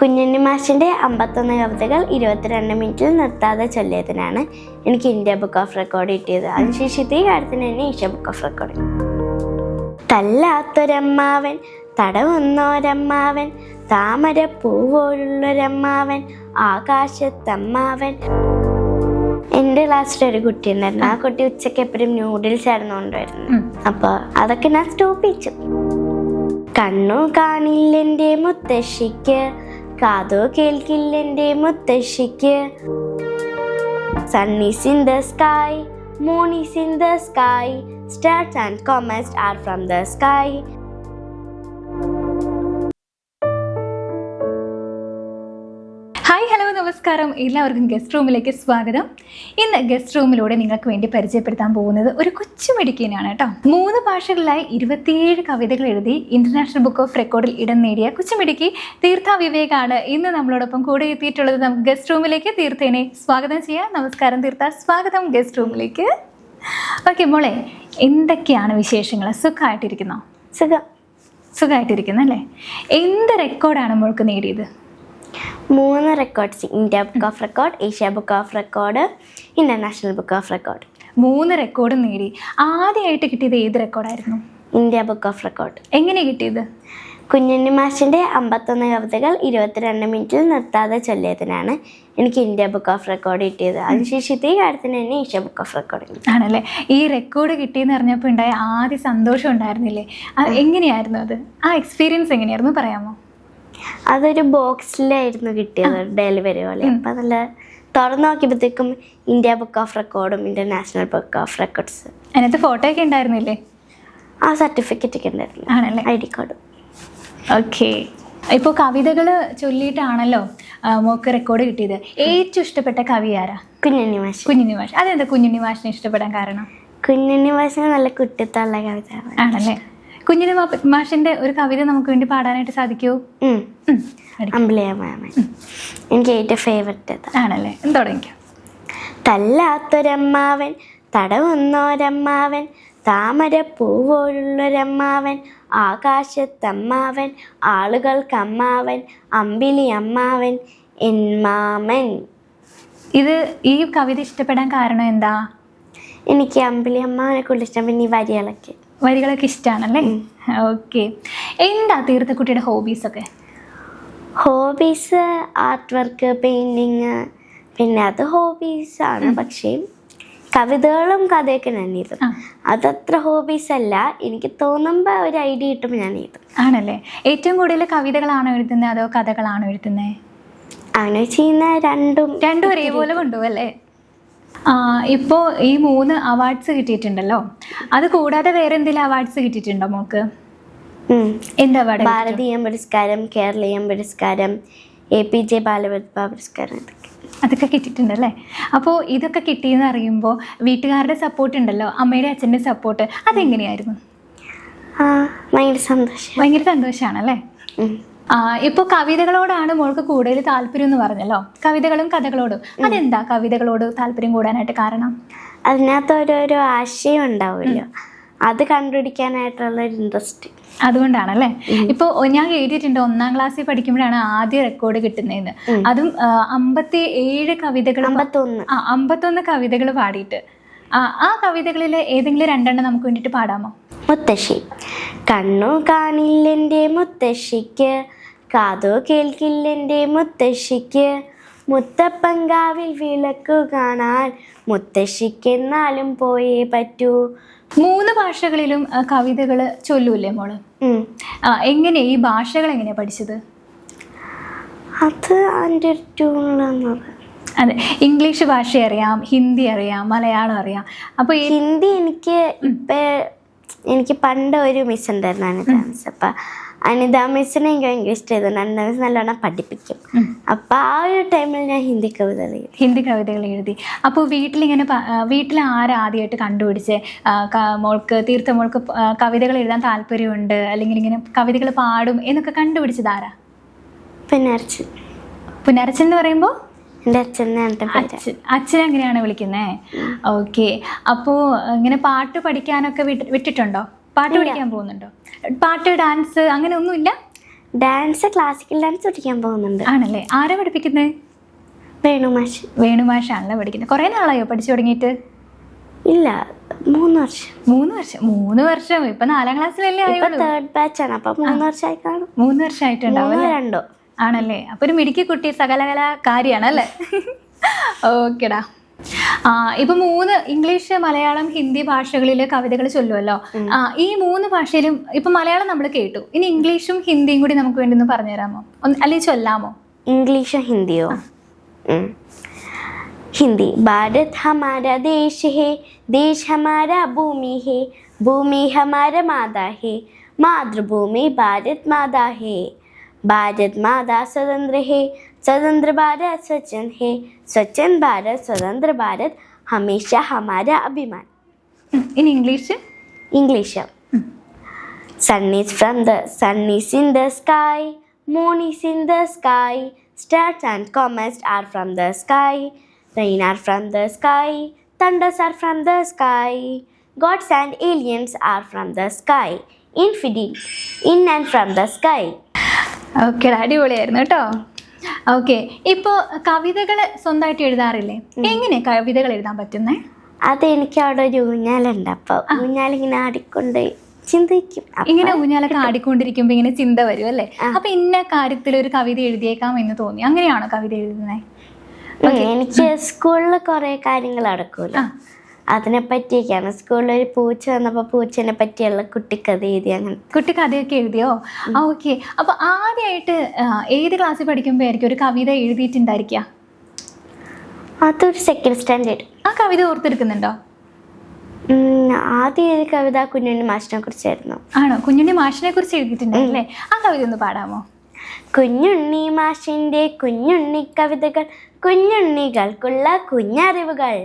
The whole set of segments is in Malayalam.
കുഞ്ഞുണ്ണി മാഷിന്റെ അമ്പത്തൊന്ന് കവിതകൾ ഇരുപത്തിരണ്ട് മിനിറ്റിൽ നിർത്താതെ ചൊല്ലിയതിനാണ് എനിക്ക് ഇന്ത്യ ബുക്ക് ഓഫ് റെക്കോർഡ് കിട്ടിയത്. അതിനുശേഷം ഇതേ കാര്യത്തിന് തന്നെ ഏഷ്യ ബുക്ക് ഓഫ് റെക്കോർഡ് തല്ലാത്തൊരമ്മാവൻ തടവുന്നോരമ്മാവൻ താമര പൂവോഴുള്ളൊരമ്മാവൻ ആകാശത്തമ്മാവൻ എന്റെ ക്ലാസ്സിൽ ഒരു കുട്ടി ഉണ്ടായിരുന്നു. ആ കുട്ടി ഉച്ചയ്ക്ക് എപ്പോഴും ന്യൂഡിൽസ് ആയിരുന്നു കൊണ്ടുവരുന്നത്. അപ്പോൾ അതൊക്കെ ഞാൻ സ്റ്റോപ്പ് ചെയ്തു. കണ്ണു കാണില്ലെന്റെ മുത്തശ്ശിക്ക് കാതോ കേൾക്കില്ലെന്റെ മുത്തശ്ശിക്ക്. Sun in the sky moon in the sky stars and comets are from the sky നമസ്കാരം. എല്ലാവർക്കും ഗസ്റ്റ് റൂമിലേക്ക് സ്വാഗതം. ഇന്ന് ഗസ്റ്റ് റൂമിലൂടെ നിങ്ങൾക്ക് വേണ്ടി പരിചയപ്പെടുത്താൻ പോകുന്നത് ഒരു കൊച്ചു മെഡിക്കനാണ് കേട്ടോ. മൂന്ന് ഭാഷകളിലായി ഇരുപത്തിയേഴ് കവിതകൾ എഴുതി ഇന്റർനാഷണൽ ബുക്ക് ഓഫ് റെക്കോർഡിൽ ഇടം നേടിയ കൊച്ചുമിടുക്കി തീർത്ഥ വിവേകാണ്. ഇന്ന് നമ്മളോടൊപ്പം കൂടെ എത്തിയിട്ടുള്ളത് നമുക്ക് ഗസ്റ്റ് റൂമിലേക്ക് തീർത്ഥേനെ സ്വാഗതം ചെയ്യാം. നമസ്കാരം തീർത്ഥ സ്വാഗതം ഗസ്റ്റ് റൂമിലേക്ക് ഓക്കെ മോളെ എന്തൊക്കെയാണ് വിശേഷങ്ങൾ? സുഖമായിട്ടിരിക്കുന്നോ? സുഖം. സുഖമായിട്ടിരിക്കുന്നു അല്ലേ എന്ത് റെക്കോർഡാണ് മോൾക്ക് നേടിയത്? മൂന്ന് records India book of record Asia book of record international book of record മൂന്ന് റെക്കോർഡും നേടി. ആദ്യമായിട്ട് കിട്ടിയത് ഏത് റെക്കോർഡായിരുന്നു ഇന്ത്യ ബുക്ക് ഓഫ് റെക്കോർഡ് എങ്ങനെ കിട്ടിയത്? കുഞ്ഞുണ്ണി മാഷിന്റെ അമ്പത്തൊന്ന് കവിതകൾ ഇരുപത്തിരണ്ട് മിനിറ്റിൽ നിർത്താതെ ചൊല്ലിയതിനാണ് എനിക്ക് ഇന്ത്യ ബുക്ക് ഓഫ് റെക്കോർഡ് കിട്ടിയത്. അതിനുശേഷം ഇതേ കാര്യത്തിന് തന്നെ ഏഷ്യ ബുക്ക് ഓഫ് റെക്കോർഡ് ആണല്ലേ? ഈ റെക്കോർഡ് കിട്ടിയെന്ന് അറിഞ്ഞപ്പോൾ ഉണ്ടായ ആദ്യ സന്തോഷം ഉണ്ടായിരുന്നില്ലേ? എങ്ങനെയായിരുന്നു അത്? ആ എക്സ്പീരിയൻസ് എങ്ങനെയായിരുന്നു? പറയാമോ? അതൊരു ബോക്സിലായിരുന്നു കിട്ടിയത് ഡെലിവറി പോലെ. അപ്പം നല്ല തുറന്നു നോക്കിയപ്പോഴത്തേക്കും ഇന്ത്യ ബുക്ക് ഓഫ് റെക്കോർഡും ഇന്റർനാഷണൽ ബുക്ക് ഓഫ് റെക്കോർഡ്സ്. അതിനകത്ത് ഫോട്ടോ ഒക്കെ ഉണ്ടായിരുന്നില്ലേ? ആ സർട്ടിഫിക്കറ്റ് ഒക്കെ ഉണ്ടായിരുന്നു. ആണല്ലേ? ഐ ഡി കാർഡും. ഓക്കെ. ഇപ്പോൾ കവിതകൾ ചൊല്ലിയിട്ടാണല്ലോ മോക്ക് റെക്കോർഡ് കിട്ടിയത്. ഏറ്റവും ഇഷ്ടപ്പെട്ട കവി ആരാ? കുഞ്ഞുണ്ണി മാഷ്. കുഞ്ഞുണ്ണി മാഷ്. അതെന്താ കുഞ്ഞുണ്ണി മാഷിനെ ഇഷ്ടപ്പെടാൻ കാരണം? കുഞ്ഞുണ്ണി മാഷിന് നല്ല കുട്ടിത്തുള്ള കവിത ആണല്ലേ? കുഞ്ഞുണ്ണി മാ- മാഷിന്റെ ഒരു കവിത നമുക്ക് വേണ്ടി പാടാനായിട്ട് സാധിക്കുമോ എനിക്ക് ഏറ്റവും ഫേവററ്റ് ആണല്ലേ? തുടങ്ങിക്കാം തല്ലാത്തൊരമ്മാവൻ തടവുന്നോരമ്മാവൻ താമര പൂവോഴുള്ളൊരമ്മാവൻ ആകാശത്തമ്മാവൻ ആളുകൾക്കമ്മാവൻ അമ്പിളി അമ്മാവൻ എന്മാമൻ ഇത് ഈ കവിത ഇഷ്ടപ്പെടാൻ കാരണം എന്താ? എനിക്ക് അമ്പിളി അമ്മാവനെ കൂടുതൽ ഇഷ്ടം പിന്നെ ഈ വരികളൊക്കെ. വരികളൊക്കെ ഇഷ്ടമാണല്ലേ ഓക്കെ. എന്താ തീർത്ഥക്കുട്ടിയുടെ ഹോബീസ് ഒക്കെ? ഹോബീസ് ആർട്ട് വർക്ക് പെയിന്റിങ് പിന്നെ അത് ഹോബീസാണ് പക്ഷേ കവിതകളും കഥയൊക്കെ ഞാൻ എഴുതും. അതത്ര ഹോബീസ് അല്ല. എനിക്ക് തോന്നുമ്പോൾ ഒരു ഐഡിയ കിട്ടുമ്പോൾ ഞാൻ എഴുതും. ആണല്ലേ? ഏറ്റവും കൂടുതൽ കവിതകളാണോ എഴുതുന്നത് അതോ കഥകളാണോ എഴുതുന്നത് അങ്ങനെ ചെയ്യുന്ന രണ്ടും രണ്ടും ഒരേപോലെ കൊണ്ടുപോകല്ലേ ഇപ്പോൾ ഈ മൂന്ന് അവാർഡ്സ് കിട്ടിയിട്ടുണ്ടല്ലോ. അത് കൂടാതെ വേറെ എന്തെങ്കിലും അവാർഡ്സ് കിട്ടിയിട്ടുണ്ടോ മോക്ക്. എന്ത് അവാർഡ് ഭാരതീയം പുരസ്കാരം കേരളീയ പുരസ്കാരം എ പി ജെ ബാലപ്രതിഭ പുരസ്കാരം. അതൊക്കെ കിട്ടിയിട്ടുണ്ടല്ലേ? അപ്പോൾ ഇതൊക്കെ കിട്ടിയെന്ന് അറിയുമ്പോൾ വീട്ടുകാരുടെ സപ്പോർട്ട് ഉണ്ടല്ലോ അമ്മയുടെ അച്ഛന്റെ സപ്പോർട്ട് അതെങ്ങനെയായിരുന്നു? ഭയങ്കര സന്തോഷം. ഭയങ്കര സന്തോഷമാണല്ലേ ഇപ്പോൾ കവിതകളോടാണ് മോൾക്ക് കൂടുതൽ താല്പര്യം എന്ന് പറഞ്ഞല്ലോ. കവിതകളും കഥകളോടും. അതെന്താ കവിതകളോട് താല്പര്യം കൂടാനായിട്ട് കാരണം? അതിനകത്ത് ഓരോരോ ആശയം ഉണ്ടാവുമല്ലോ. അത് കണ്ടുപിടിക്കാനായിട്ടുള്ള ഒരു ഇൻട്രസ്റ്റ് അതുകൊണ്ടാണല്ലേ? ഇപ്പോൾ ഞാൻ കേട്ടിട്ടുണ്ട് ഒന്നാം ക്ലാസ്സിൽ പഠിക്കുമ്പോഴാണ് ആദ്യ റെക്കോർഡ് കിട്ടുന്നതെന്ന്. അതും അമ്പത്തി ഏഴ് കവിതകൾ അമ്പത്തൊന്ന്. ആ അമ്പത്തൊന്ന് കവിതകൾ പാടിയിട്ട്. ആ ആ കവിതകളിൽ ഏതെങ്കിലും രണ്ടെണ്ണം നമുക്ക് വേണ്ടിയിട്ട് പാടാമോ? മുത്തശ്ശി. കണ്ണു കാണില്ലെന്റെ മുത്തശ്ശിക്ക് കാതോ കേൾക്കില്ലെന്റെ മുത്തശ്ശിക്ക്. മുത്തപ്പങ്കാവിൽ വിളക്കു കാണാൻ മുത്തശ്ശിക്കെന്നാലും പോയേ പറ്റൂ. മൂന്ന് ഭാഷകളിലും കവിതകൾ ചൊല്ലൂല്ലേ മോൾ? എങ്ങനെ ഈ ഭാഷകൾ എങ്ങനെയാ പഠിച്ചത്? അത് എന്റെ ഒരു അതെ ഇംഗ്ലീഷ് ഭാഷ അറിയാം ഹിന്ദി അറിയാം മലയാളം അറിയാം. അപ്പോൾ ഹിന്ദി എനിക്ക് ഇപ്പം എനിക്ക് പണ്ട് ഒരു മിസ് ഉണ്ടായിരുന്നു അപ്പം അനിത മിസ്സിനെ എനിക്ക് ഭയങ്കര ഇഷ്ടമായിരുന്നു അനിത മിസ് നല്ലോണം പഠിപ്പിക്കും. അപ്പൊ ആ ഒരു ടൈമിൽ ഞാൻ ഹിന്ദി കവിത എഴുതി. ഹിന്ദി കവിതകൾ എഴുതി. അപ്പോൾ വീട്ടിലിങ്ങനെ വീട്ടിൽ ആരാദ്യമായിട്ട് കണ്ടുപിടിച്ച്? മോൾക്ക് തീർത്ഥ മോൾക്ക് കവിതകൾ എഴുതാൻ താല്പര്യമുണ്ട് അല്ലെങ്കിൽ ഇങ്ങനെ കവിതകൾ പാടും എന്നൊക്കെ കണ്ടുപിടിച്ചത് ആരാ? പിന്നെ അച്ഛൻ പുനരച്ചൻ എന്ന് പറയുമ്പോൾ എന്റെ അച്ഛൻ അച്ഛൻ. അച്ഛൻ അങ്ങനെയാണ് വിളിക്കുന്നത് ഓക്കെ. അപ്പോൾ ഇങ്ങനെ പാട്ട് പഠിക്കാനൊക്കെ വിട്ട് വിട്ടിട്ടുണ്ടോ? പാട്ട് പഠിക്കാൻ പോകുന്നുണ്ടോ? പാട്ട് ഡാൻസ് അങ്ങനെ ഒന്നുമില്ല? ഡാൻസ് ക്ലാസിക്കൽ ഡാൻസ് പഠിക്കാൻ പോകുന്നുണ്ട്. ആണല്ലേ. ആരാ പഠിപ്പിക്കുന്നത് വേണുമാഷ് വേണുമാഷാണല്ലോ പഠിക്കുന്നത് കുറേ നാളായോ പഠിച്ചു തുടങ്ങിയിട്ട്? ഇല്ല മൂന്ന് വർഷം. മൂന്ന് വർഷം. മൂന്ന് വർഷം. ഇപ്പൊ നാലാം ക്ലാസ്സിലല്ലേ തേർഡ് ബാച്ച് ആണ്. അപ്പൊ മൂന്ന് വർഷമായി കാണും മൂന്ന് വർഷമായിട്ടുണ്ടാവും രണ്ടോ? ആണല്ലേ. അപ്പൊ ഒരു മിടുക്കി കുട്ടി സകലകല കാര്യമാണ് അല്ലേ? ഓക്കെടാ. ഇപ്പൊ മൂന്ന് ഇംഗ്ലീഷ് മലയാളം ഹിന്ദി ഭാഷകളിലെ കവിതകൾ ചൊല്ലുമല്ലോ ആ ഈ മൂന്ന് ഭാഷയിലും ഇപ്പൊ മലയാളം നമ്മൾ കേട്ടു ഇനി ഇംഗ്ലീഷും ഹിന്ദിയും കൂടി നമുക്ക് വേണ്ടി ഒന്ന് പറഞ്ഞു തരാമോ ഒന്ന് അല്ലെങ്കിൽ ചൊല്ലാമോ इंग्लिश हिंदी हो हम्म। हिंदी भारत हमारा देश है देश हमारा भूमि है भूमि हमारा माता है मातृभूमि भारत माता है भारत माता स्वतंत्र है स्वतंत्र भारत स्वच्छंद है स्वच्छंद भारत स्वतंत्र भारत हमेशा हमारा अभिमान ഉം. ഇനി English English. Sun is from the sun is in the sky, moon is in the sky, stars and comets are from the sky, rain are from the sky, thunders are from the sky, gods and aliens are from the sky, infidel in and from the sky. Okay അടിപൊളിയായിരുന്നു കേട്ടോ ഓക്കെ ഇപ്പോൾ കവിതകൾ സ്വന്തമായിട്ട് എഴുതാറില്ലേ? എങ്ങനെ കവിതകൾ എഴുതാൻ പറ്റുന്നേ? അതെനിക്ക് അവിടെ ഒരു ഊഞ്ഞാലുണ്ട്. അപ്പൊ ഊഞ്ഞാലിങ്ങനെ ആടിക്കൊണ്ട് ചിന്തിക്കും. ഇങ്ങനെ ഊഞ്ഞാലൊക്കെ ആടിക്കൊണ്ടിരിക്കുമ്പോ ഇങ്ങനെ ചിന്ത വരും അല്ലേ? അപ്പൊ ഇന്ന കാര്യത്തിൽ ഒരു കവിത എഴുതിയേക്കാം എന്ന് തോന്നി. അങ്ങനെയാണോ കവിത എഴുതുന്നത് എനിക്ക് സ്കൂളിൽ കുറെ കാര്യങ്ങൾ നടക്കുമല്ലോ അതിനെ പറ്റിയൊക്കെയാണ് സ്കൂളിൽ ഒരു പൂച്ച വന്നപ്പോൾ പൂച്ചനെ പറ്റിയുള്ള കുട്ടിക്കഥ എഴുതി അങ്ങനെ. കുട്ടി കഥയൊക്കെ എഴുതിയോ? ആ ഓക്കെ. അപ്പൊ ആദ്യമായിട്ട് ഏത് ക്ലാസ്സിൽ പഠിക്കുമ്പോഴായിരിക്കും ഒരു കവിത എഴുതിയിട്ടുണ്ടായിരിക്കുക അതൊരു സെക്കൻഡ് സ്റ്റാൻഡേർഡ് ആ കവിത ഓർത്തെടുക്കുന്നുണ്ടോ? ആദ്യം എഴുതിയ കവിത കുഞ്ഞുണ്ണി മാഷിനെ കുറിച്ചായിരുന്നു. ആണോ? കുഞ്ഞുണ്ണി മാഷിനെ കുറിച്ച് എഴുതിയിട്ടുണ്ടല്ലേ ആ കവിത ഒന്ന് പാടാമോ? കുഞ്ഞുണ്ണി മാഷിന്റെ കുഞ്ഞുണ്ണി കവിതകൾ കുഞ്ഞുണ്ണികൾക്കുള്ള കുഞ്ഞറിവുകൾ.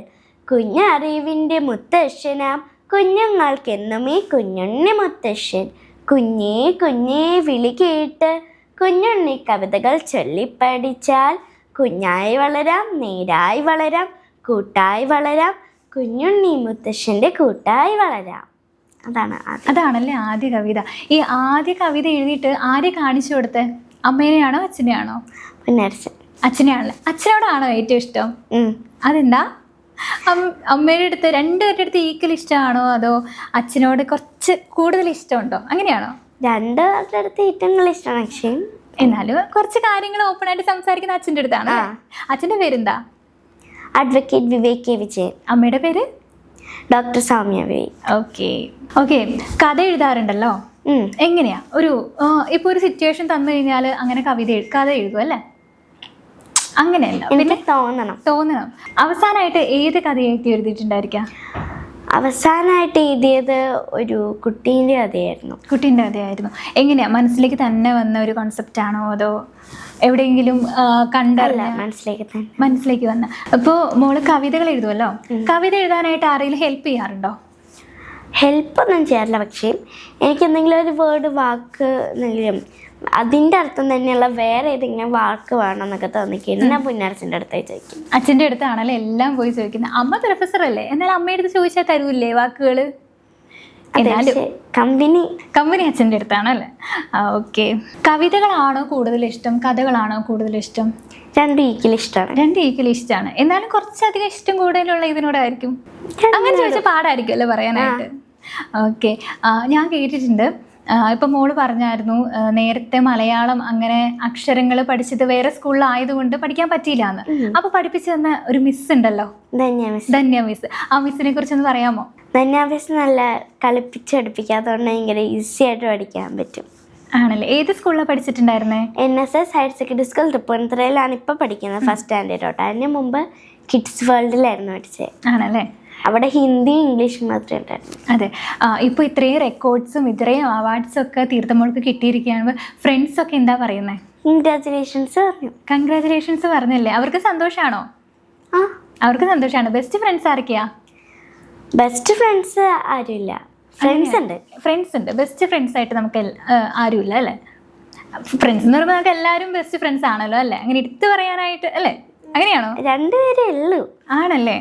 കുഞ്ഞറിവിന്റെ മുത്തശ്ശനാം. കുഞ്ഞുങ്ങൾക്കെന്നും ഈ കുഞ്ഞുണ്ണി മുത്തശ്ശൻ. കുഞ്ഞേ കുഞ്ഞേ വിളി കേട്ട്. കുഞ്ഞുണ്ണി കവിതകൾ ചൊല്ലിപ്പഠിച്ചാൽ കുഞ്ഞായി വളരാം നേരായി വളരാം കൂട്ടായി വളരാം. കുഞ്ഞുണ്ണി മുത്തശ്ശന്റെ കൂട്ടായി വളരാം. അതാണ് അതാണല്ലേ ആദ്യ കവിത. ഈ ആദ്യ കവിത എഴുതിയിട്ട് ആരെ കാണിച്ചു കൊടുത്തേ? അമ്മേനെയാണോ അച്ഛനെയാണോ? പിന്നെ അച്ഛനെയാണല്ലേ? അച്ഛനോടാണോ ഏറ്റവും ഇഷ്ടം? അതെന്താ? അമ്മയുടെ അടുത്ത് രണ്ടുപേരുടെ അടുത്ത് ഈക്വൽ ഇഷ്ടമാണോ? അതോ അച്ഛനോട് കുറച്ച് കൂടുതൽ ഇഷ്ടമുണ്ടോ? അങ്ങനെയാണോ? രണ്ട് അടുത്ത് ഏറ്റവും ഇഷ്ടമാണ് പക്ഷേ എന്നാലും കുറച്ച് കാര്യങ്ങൾ ഓപ്പൺ ആയിട്ട് സംസാരിക്കുന്ന അച്ഛന്റെ അടുത്താണ്. അച്ഛന്റെ പേരെന്താ? Advocate Vivek K Vijayan. അമ്മയുടെ പേര്? Doctor Soumya Vivek. Okay okay കഥ എഴുതാറുണ്ടല്ലോ? എങ്ങനെയാ? ഒരു ഇപ്പോൾ ഇപ്പൊ ഒരു സിറ്റുവേഷൻ തന്നു കഴിഞ്ഞാൽ അങ്ങനെ കവിത കഥ എഴുതും അല്ലേ? അങ്ങനെയല്ല. പിന്നെ തോന്നണം. തോന്നണം. അവസാനമായിട്ട് ഏത് കഥയായിട്ട് എഴുതിയിട്ടുണ്ടായിരിക്കാം? അവസാനമായിട്ട് എഴുതിയത് ഒരു കുട്ടീന്റെ കഥയായിരുന്നു. കുട്ടീന്റെ കഥയായിരുന്നു. എങ്ങനെയാ? മനസ്സിലേക്ക് തന്നെ വന്ന ഒരു കോൺസെപ്റ്റ് ആണോ അതോ എവിടെയെങ്കിലും കണ്ടല്ല മനസ്സിലേക്ക് തന്നെ. മനസ്സിലേക്ക് വന്ന. അപ്പോൾ മോൾ കവിതകൾ എഴുതുമല്ലോ കവിത എഴുതാനായിട്ട് ആരെങ്കിലും ഹെൽപ്പ് ചെയ്യാറുണ്ടോ? ഹെൽപ്പ് ഒന്നും ചെയ്യാറില്ല. പക്ഷേ എനിക്ക് എന്തെങ്കിലും ഒരു വേർഡ് വാക്ക് എന്തെങ്കിലും അതിന്റെ അർത്ഥം തന്നെയുള്ള വേറെ ഏതെങ്കിലും വാക്ക് വേണമെന്നൊക്കെ തോന്നിക്കും. എന്നെ പുന്നാരസിന്റെ അടുത്ത് ചോദിക്കും. അച്ഛന്റെ അടുത്താണല്ലോ എല്ലാം പോയി ചോദിക്കുന്നത്. അമ്മ പ്രൊഫസർ അല്ലേ? എന്നാൽ അമ്മയുടെ അടുത്ത് ചോദിച്ചാൽ തരൂല്ലേ വാക്കുകൾ കമ്പനി. കമ്പനി അച്ഛന്റെ അടുത്താണല്ലേ ആ ഓക്കെ. കവിതകളാണോ കൂടുതൽ ഇഷ്ടം? കഥകളാണോ കൂടുതൽ ഇഷ്ടം? രണ്ടും ഈക്കിൽ ഇഷ്ടമാണ്. രണ്ട് ഈക്കിൽ ഇഷ്ടമാണ്. എന്നാലും കുറച്ചധികം ഇഷ്ടം കൂടുതലുള്ള ഇതിനോടായിരിക്കും അങ്ങനെ ചോദിച്ചാൽ പാടായിരിക്കും അല്ലേ പറയാനായിട്ട്. ഓക്കെ. ഞാൻ കേട്ടിട്ടുണ്ട്. ഇപ്പം മോൾ പറഞ്ഞായിരുന്നു നേരത്തെ മലയാളം അങ്ങനെ അക്ഷരങ്ങൾ പഠിച്ചത് വേറെ സ്കൂളിലായതുകൊണ്ട് പഠിക്കാൻ പറ്റിയില്ല എന്ന് അപ്പൊ പഠിപ്പിച്ചു തന്ന ഒരു മിസ് ഉണ്ടല്ലോ? ധന്യ മിസ് ധന്യ മിസ് ആ മിസ്സിനെ കുറിച്ചൊന്ന് പറയാമോ? ധന്യ മിസ് നല്ല കളിപ്പിച്ചെടുപ്പിക്കാത്തതുകൊണ്ട് ഭയങ്കര ഈസി ആയിട്ട് പഠിക്കാൻ പറ്റും. ആണല്ലേ? ഏത് സ്കൂളിലാണ് പഠിച്ചിട്ടുണ്ടായിരുന്നേ? N S S higher secondary school തൃപ്പൂണിത്തുറയിലാണ് ഇപ്പൊ പഠിക്കുന്നത് ഫസ്റ്റ് സ്റ്റാൻഡേർഡ് തൊട്ട്. അതിന് മുമ്പ് കിഡ്സ് വേൾഡിലായിരുന്നു പഠിച്ചത്. ആണല്ലേ? അവിടെ ഹിന്ദിയും ഇംഗ്ലീഷും മാത്രമേ ഉണ്ടായിരുന്നു അതെ. ഇപ്പോൾ ഇത്രയും റെക്കോർഡ്സും ഇത്രയും അവാർഡ്സും ഒക്കെ തീർത്ഥമോൾക്ക് കിട്ടിയിരിക്കുകയാണ്. ഫ്രണ്ട്സ് ഒക്കെ എന്താ പറയുന്നത് കൺഗ്രാചുലേഷൻസ് പറഞ്ഞു. കൺഗ്രാചുലേഷൻസ് പറഞ്ഞല്ലേ? അവർക്ക് സന്തോഷമാണോ ആ. അവർക്ക് സന്തോഷമാണ് ബെസ്റ്റ് ഫ്രണ്ട്സ് ആരൊക്കെയാ? ബെസ്റ്റ് ഫ്രണ്ട്സ് ആരുമില്ല. ഫ്രണ്ട്സ് ഉണ്ട്. ഫ്രണ്ട്സ് ഉണ്ട്. ബെസ്റ്റ് ഫ്രണ്ട്സ് ആയിട്ട് നമുക്ക് ആരുമില്ല അല്ലേ? ഫ്രണ്ട്സ് എന്ന് പറയുമ്പോൾ നമുക്ക് എല്ലാവരും ബെസ്റ്റ് ഫ്രണ്ട്സ് ആണല്ലോ അല്ലേ? അങ്ങനെ എടുത്തു പറയാനായിട്ട് അല്ലേ? അങ്ങനെയാണോ? രണ്ടുപേരേ ഉള്ളൂ. ആണല്ലേ.